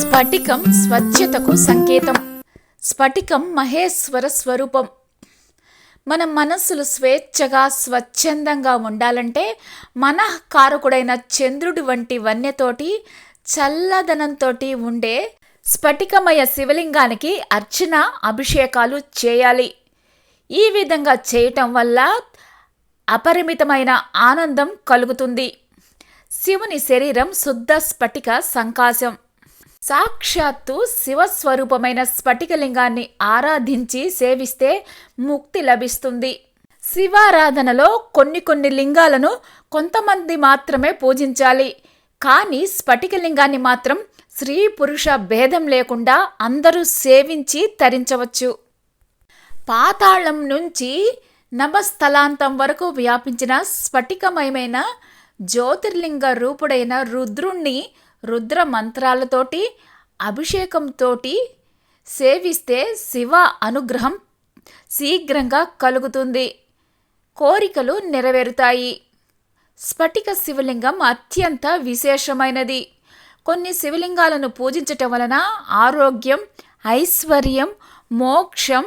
స్ఫటికం స్వచ్ఛతకు సంకేతం. స్ఫటికం మహేశ్వర స్వరూపం. మన మనస్సులు స్వేచ్ఛగా స్వచ్ఛందంగా ఉండాలంటే మనఃకారకుడైన చంద్రుడి వంటి వన్యతోటి చల్లదనంతో ఉండే స్ఫటికమయ శివలింగానికి అర్చన అభిషేకాలు చేయాలి. ఈ విధంగా చేయటం వల్ల అపరిమితమైన ఆనందం కలుగుతుంది. శివుని శరీరం శుద్ధ స్ఫటిక సంకాశం. సాక్షాత్తు శివస్వరూపమైన స్ఫటికలింగాన్ని ఆరాధించి సేవిస్తే ముక్తి లభిస్తుంది. శివారాధనలో కొన్ని కొన్ని లింగాలను కొంతమంది మాత్రమే పూజించాలి. కానీ స్ఫటికలింగాన్ని మాత్రం స్త్రీ పురుష భేదం లేకుండా అందరూ సేవించి తరించవచ్చు. పాతాళం నుంచి నభస్థలాంతం వరకు వ్యాపించిన స్ఫటికమయమైన జ్యోతిర్లింగ రూపుడైన రుద్రుణ్ణి రుద్ర మంత్రాలతోటి అభిషేకంతోటి సేవిస్తే శివ అనుగ్రహం శీఘ్రంగా కలుగుతుంది. కోరికలు నెరవేరుతాయి. స్ఫటిక శివలింగం అత్యంత విశేషమైనది. కొన్ని శివలింగాలను పూజించటం వలన ఆరోగ్యం ఐశ్వర్యం మోక్షం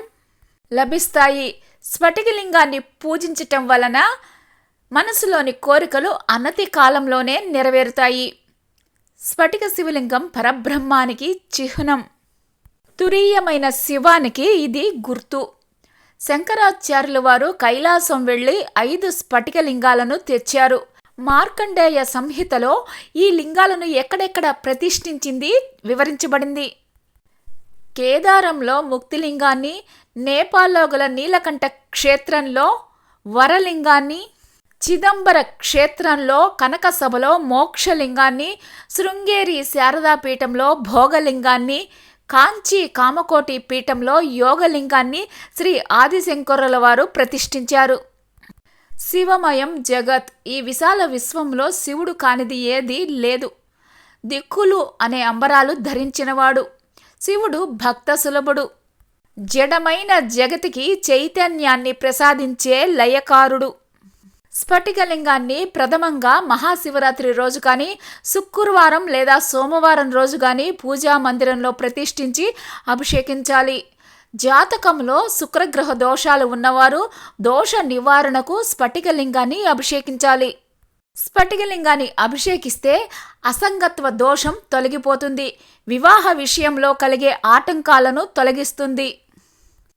లభిస్తాయి. స్ఫటికలింగాన్ని పూజించటం వలన మనసులోని కోరికలు అనతి కాలంలోనే నెరవేరుతాయి. స్ఫటిక శివలింగం పరబ్రహ్మానికి చిహ్నం. తురీయమైన శివానికి ఇది గుర్తు. శంకరాచార్యుల వారు కైలాసం వెళ్ళి ఐదు స్ఫటికలింగాలను తెచ్చారు. మార్కండేయ సంహితలో ఈ లింగాలను ఎక్కడెక్కడ ప్రతిష్ఠించింది వివరించబడింది. కేదారంలో ముక్తిలింగాన్ని నేపాల్లో గల నీలకంఠ క్షేత్రంలో వరలింగాన్ని చిదంబర క్షేత్రంలో కనకసభలో మోక్షలింగాన్ని శృంగేరి శారదాపీఠంలో భోగలింగాన్ని కాంచి కామకోటి పీఠంలో యోగలింగాన్ని శ్రీ ఆదిశంకరుల వారు ప్రతిష్ఠించారు. శివమయం జగత్ ఈ విశాల విశ్వంలో శివుడు కానిది ఏది లేదు. దిక్కులు అనే అంబరాలు ధరించినవాడు. శివుడు భక్త సులభుడు. జడమైన జగతికి చైతన్యాన్ని ప్రసాదించే లయకారుడు. స్ఫటికలింగాన్ని ప్రథమంగా మహాశివరాత్రి రోజు కానీ శుక్రవారం లేదా సోమవారం రోజు కానీ పూజా మందిరంలో ప్రతిష్ఠించి అభిషేకించాలి. జాతకంలో శుక్రగ్రహ దోషాలు ఉన్నవారు దోష నివారణకు స్ఫటికలింగాన్ని అభిషేకించాలి. స్ఫటికలింగాన్ని అభిషేకిస్తే అసంగత్వ దోషం తొలగిపోతుంది. వివాహ విషయంలో కలిగే ఆటంకాలను తొలగిస్తుంది.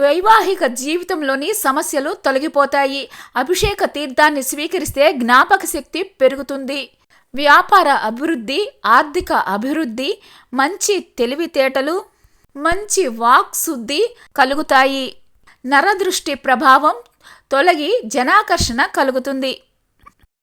వైవాహిక జీవితంలోని సమస్యలు తొలగిపోతాయి. అభిషేక తీర్థాన్ని స్వీకరిస్తే జ్ఞాపక శక్తి పెరుగుతుంది. వ్యాపార అభివృద్ధి ఆర్థిక అభివృద్ధి మంచి తెలివితేటలు మంచి వాక్ శుద్ధి కలుగుతాయి. నరదృష్టి ప్రభావం తొలగి జనాకర్షణ కలుగుతుంది.